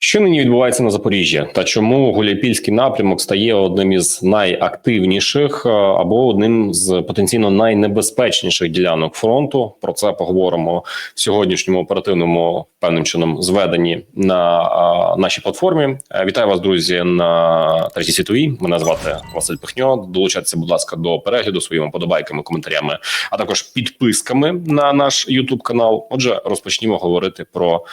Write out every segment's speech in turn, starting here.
Що нині відбувається на Запоріжжі, та чому Гуляйпільський напрямок стає одним із найактивніших е, або одним з потенційно найнебезпечніших ділянок фронту? Про це поговоримо в сьогоднішньому оперативному певним чином зведенні на а, нашій платформі. Е, Вітаю вас, друзі, на третій світовій. Мене звати Василь Пихньо. Долучайтеся, будь ласка, до перегляду своїми подобайками, коментарями, а також підписками на наш Ютуб канал. Отже, розпочнімо говорити про.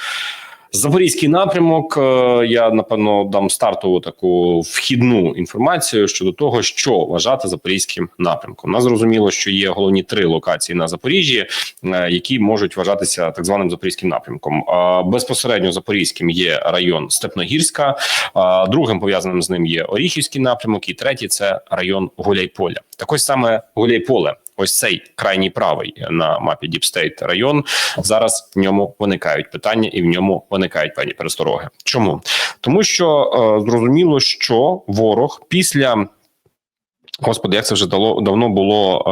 Запорізький напрямок. е, Я напевно дам стартову таку вхідну інформацію щодо того, що вважати запорізьким напрямком. Нас зрозуміло, що є головні три локації на Запоріжжі, е, які можуть вважатися так званим запорізьким напрямком. Е, Безпосередньо запорізьким є район Степногірська, другим пов'язаним з ним є Оріхівський напрямок, і третій це район Гуляйполя. Так ось саме Гуляйполе. Ось цей крайній правий на мапі Діпстейт район. Зараз в ньому виникають питання, і в ньому виникають певні перестороги. Чому тому, що е, зрозуміло, що ворог після. Господи, як це вже дало давно було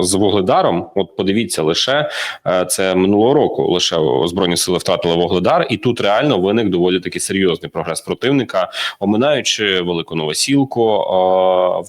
е, з вугледаром. От подивіться, лише е, це минулого року. Лише збройні сили втратили вугледар, і тут реально виник доволі таки серйозний прогрес противника. Оминаючи велику новосілку, е,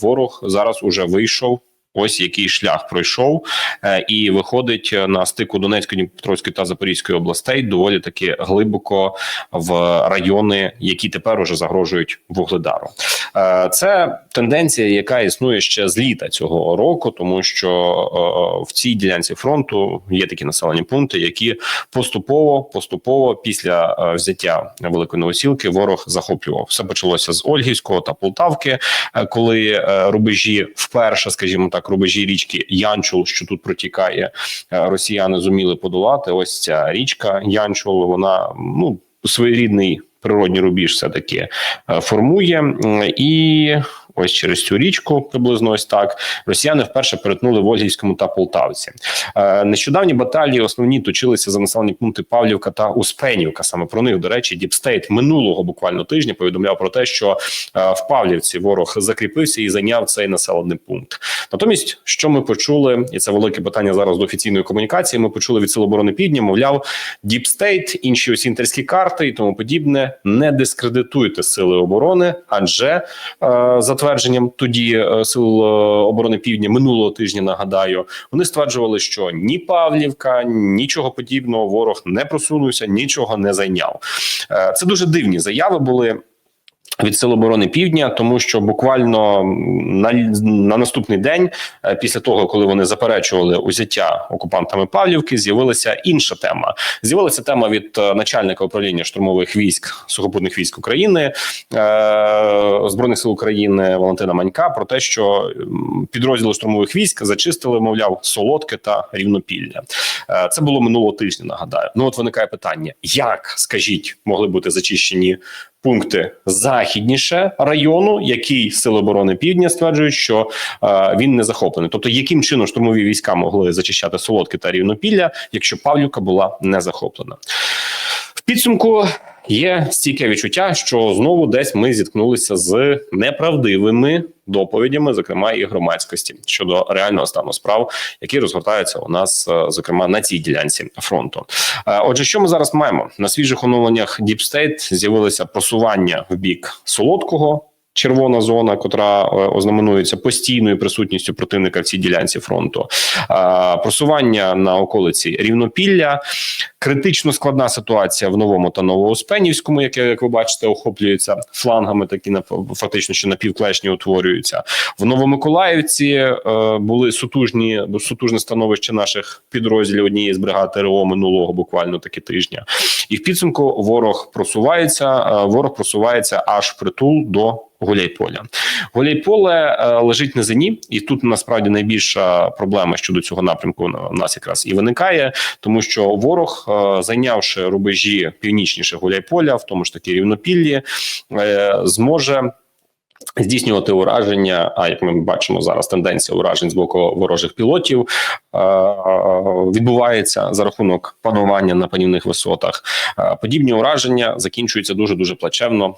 ворог зараз уже вийшов. Ось який шлях пройшов, е, і виходить на стику Донецької, Дніпропетровської та Запорізької областей доволі таки глибоко в райони, які тепер уже загрожують вугледару. Е, Це тенденція, яка існує ще з літа цього року, тому що е, в цій ділянці фронту є такі населені пункти, які поступово поступово після е, взяття великої новосілки ворог захоплював. Все почалося з Ольгівського та Полтавки, е, коли е, рубежі вперше, скажімо так, рубежі річки Янчул, що тут протікає, е, росіяни зуміли подолати. Ось ця річка Янчул, вона ну своєрідний природній рубіж, все таки формує і. Ось через цю річку, приблизно ось так, росіяни вперше перетнули в Ольгівському та Полтавці. Е, нещодавні баталії основні точилися за населені пункти Павлівка та Успенівка. Саме про них, до речі, Діпстейт минулого буквально тижня повідомляв про те, що е, в Павлівці ворог закріпився і зайняв цей населений пункт. Натомість, що ми почули, і це велике питання зараз до офіційної комунікації. Ми почули від Сил оборони Півдня, мовляв, Діпстейт, інші осінтерські карти і тому подібне. Не дискредитуйте сили оборони, адже е, за твердженням тоді е, сил е, оборони Півдня минулого тижня. Нагадаю, вони стверджували, що ні Павлівка, нічого подібного ворог не просунувся, нічого не зайняв. Е, Це дуже дивні заяви були. Від Сил оборони Півдня, тому що буквально на, на наступний день, е, після того, коли вони заперечували узяття окупантами Павлівки, з'явилася інша тема. З'явилася тема від е, начальника управління штурмових військ сухопутних військ України е, збройних сил України Валентина Манька про те, що підрозділи штурмових військ зачистили, мовляв, солодке та рівнопілля. Е, це було минулого тижня. Нагадаю, ну от виникає питання: як скажіть, могли бути зачищені пункти західніше району, який сили оборони Півдня стверджують, що е, він не захоплений. Тобто, яким чином штурмові війська могли зачищати солодки та рівнопілля, якщо Павлюка була не захоплена? В підсумку є стільки відчуття, що знову десь ми зіткнулися з неправдивими доповідями, зокрема і громадськості щодо реального стану справ, які розгортаються у нас, е, зокрема на цій ділянці фронту. Е, Отже, що ми зараз маємо на свіжих оновленнях State з'явилося просування в бік солодкого. Червона зона, котра е, ознаменується постійною присутністю противника в цій ділянці фронту, просування на околиці рівнопілля, критично складна ситуація в новому та новоуспенівському, яке, як ви бачите, охоплюється флангами, такі на фактично що напівклешні утворюються. В Новомиколаївці е, були сутужні сутужне становище наших підрозділів однієї з бригад ТРО минулого буквально таки тижня. І в підсумку ворог просувається. е, Ворог просувається аж притул до Гуляйполя. Гуляйполе е, лежить на зені, і тут насправді найбільша проблема щодо цього напрямку у нас якраз і виникає, тому що ворог, е, зайнявши рубежі північніше Гуляйполя, в тому ж таки рівнопіллі, е, зможе. Здійснювати ураження, а як ми бачимо зараз, тенденція уражень з боку ворожих пілотів відбувається за рахунок панування на панівних висотах. Е, подібні ураження закінчуються дуже дуже плачевно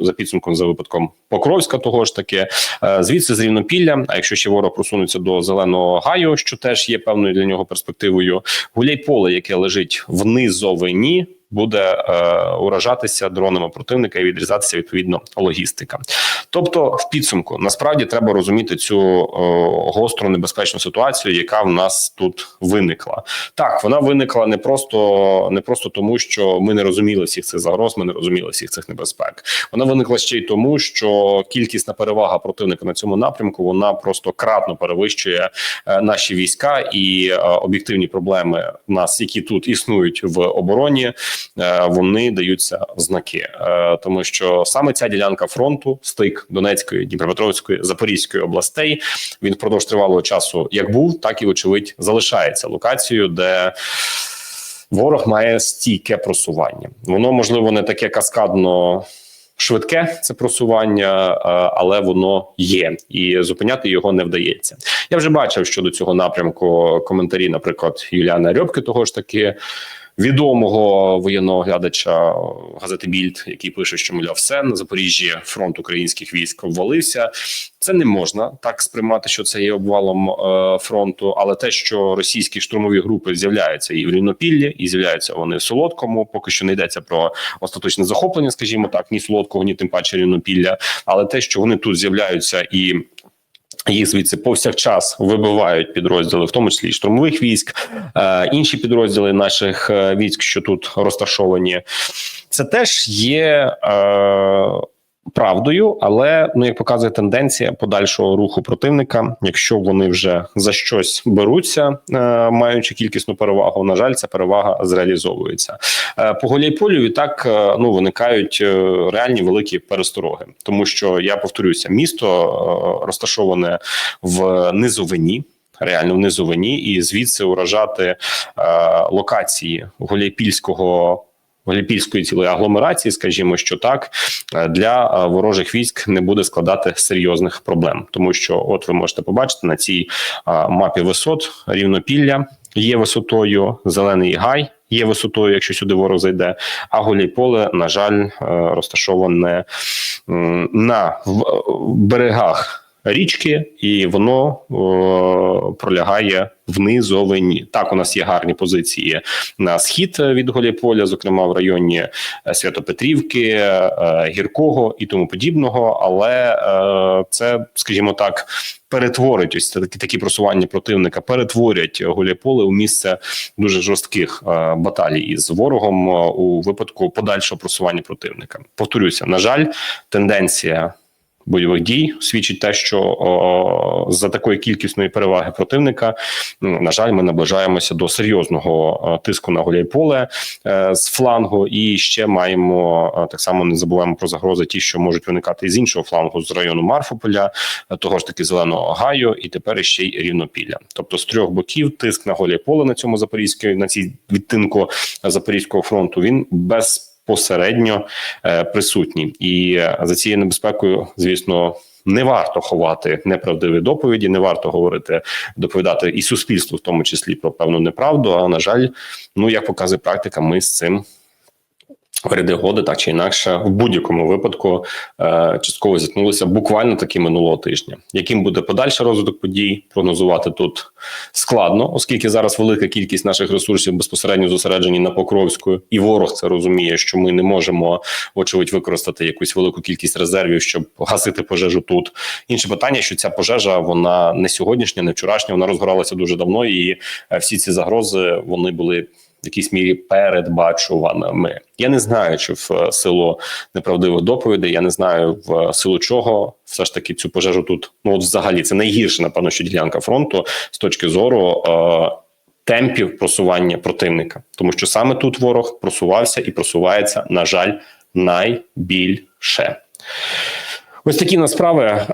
за підсумком за випадком Покровська. Того ж таки, Е, звідси з рівнопілля. А якщо ще ворог просунеться до зеленого гаю, що теж є певною для нього перспективою, гуляйполе, яке лежить в низовині. Буде е, уражатися дронами противника і відрізатися відповідно логістика. Тобто, в підсумку насправді треба розуміти цю е, гостру небезпечну ситуацію, яка в нас тут виникла. Так, вона виникла не просто не просто тому, що ми не розуміли всіх цих загроз, ми не розуміли всіх цих небезпек. Вона виникла ще й тому, що кількісна перевага противника на цьому напрямку вона просто кратно перевищує е, наші війська і е, об'єктивні проблеми в нас, які тут існують в обороні, вони даються в знаки, Е, тому що саме ця ділянка фронту, стик Донецької, Дніпропетровської, Запорізької областей, він впродовж тривалого часу як був, так і очевидь залишається локацією, де ворог має стійке просування. Воно можливо не таке каскадно. Швидке це просування, е, але воно є, і зупиняти його не вдається. Я вже бачив щодо цього напрямку коментарі, наприклад, Юліана Рьобки, того ж таки відомого воєнного глядача газети Більд, який пише, що мовляв, все на Запоріжжі фронт українських військ обвалився. Це не можна так сприймати, що це є обвалом е, фронту, але те, що російські штурмові групи з'являються і в Рівнопіллі, і з'являються вони в Солодкому, поки що не йдеться про остаточне захоплення, скажімо так, ні Солодкого, ні тим паче Рівнопілля, але те, що вони тут з'являються і. Їх звідси повсякчас вибивають підрозділи, в тому числі штурмових військ, е, інші підрозділи наших е, військ, що тут розташовані, це теж є е, правдою, але ну як показує тенденція подальшого руху противника, якщо вони вже за щось беруться, е, маючи кількісну перевагу, на жаль, ця перевага зреалізовується. Е, по Гуляйполю відтак е, ну виникають реальні великі перестороги, тому що я повторюся, місто розташоване в низовині. Реально в низовині, і звідси уражати е, локації Гуляйпільського Гуляйпільської цілої агломерації, скажімо, що так е, для е, ворожих військ не буде складати серйозних проблем, тому що, от ви можете побачити на цій е, мапі висот рівнопілля є висотою, зелений гай. Є висотою, якщо сюди ворог зайде, а Гуляйполе, на жаль, розташоване на берегах річки, і воно о, пролягає в низовині. Так, у нас є гарні позиції на схід від Голіполя, зокрема в районі е, Святопетрівки, е, Гіркого і тому подібного. Але е, це, скажімо так, перетворить ось такі такі просування противника, перетворять Гуляйполе у місце дуже жорстких е, баталій із ворогом е, у випадку подальшого просування противника. Повторюся, на жаль, тенденція бойових дій свідчить те, що за такої кількісної переваги противника, на жаль, ми наближаємося до серйозного тиску на Гуляйполе е, з флангу, і ще маємо е, так само не забуваємо про загрози, ті, що можуть виникати з іншого флангу з району Марфополя, е, того ж таки зеленого гаю, і тепер ще й рівнопілля. Тобто з трьох боків тиск на Гуляйполе на цьому запорізькій на цій відтинку Запорізького фронту він без посередньо е, присутні, і е, за цією небезпекою, звісно. Не варто ховати неправдиві доповіді, не варто говорити, доповідати і суспільству, в тому числі про певну неправду. А на жаль, ну як показує практика, ми з цим ряди годи, так чи інакше, в будь-якому випадку е, частково зіткнулися буквально таки минулого тижня. Яким буде подальший розвиток подій, прогнозувати тут складно, оскільки зараз велика кількість наших ресурсів безпосередньо зосереджені на Покровську, і ворог це розуміє, що ми не можемо, вочевидь, використати якусь велику кількість резервів, щоб гасити пожежу тут. Інше питання, що ця пожежа вона не сьогоднішня, не вчорашня, вона розгоралася дуже давно, і е, всі ці загрози вони були. В якійсь мірі передбачуваними. Я не знаю, чи в е, силу неправдивих доповідей, я не знаю в силу чого все ж таки цю пожежу тут. Ну от взагалі це найгірше, напевно, що ділянка фронту з точки зору е, темпів просування противника, тому що саме тут ворог просувався і просувається, на жаль, найбільше. Ось такі насправи е,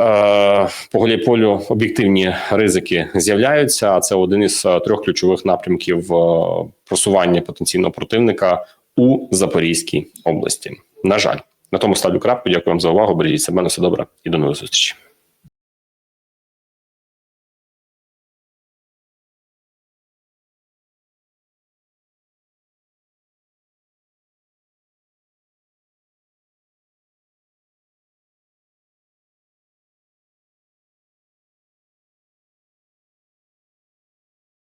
по Гуляйполю об'єктивні ризики з'являються. А це один із е, трьох ключових напрямків е, просування потенційного противника у Запорізькій області. На жаль, на тому ставлю крапку. Дякую вам за увагу. Бережіть себе на все добре і до нових зустрічей.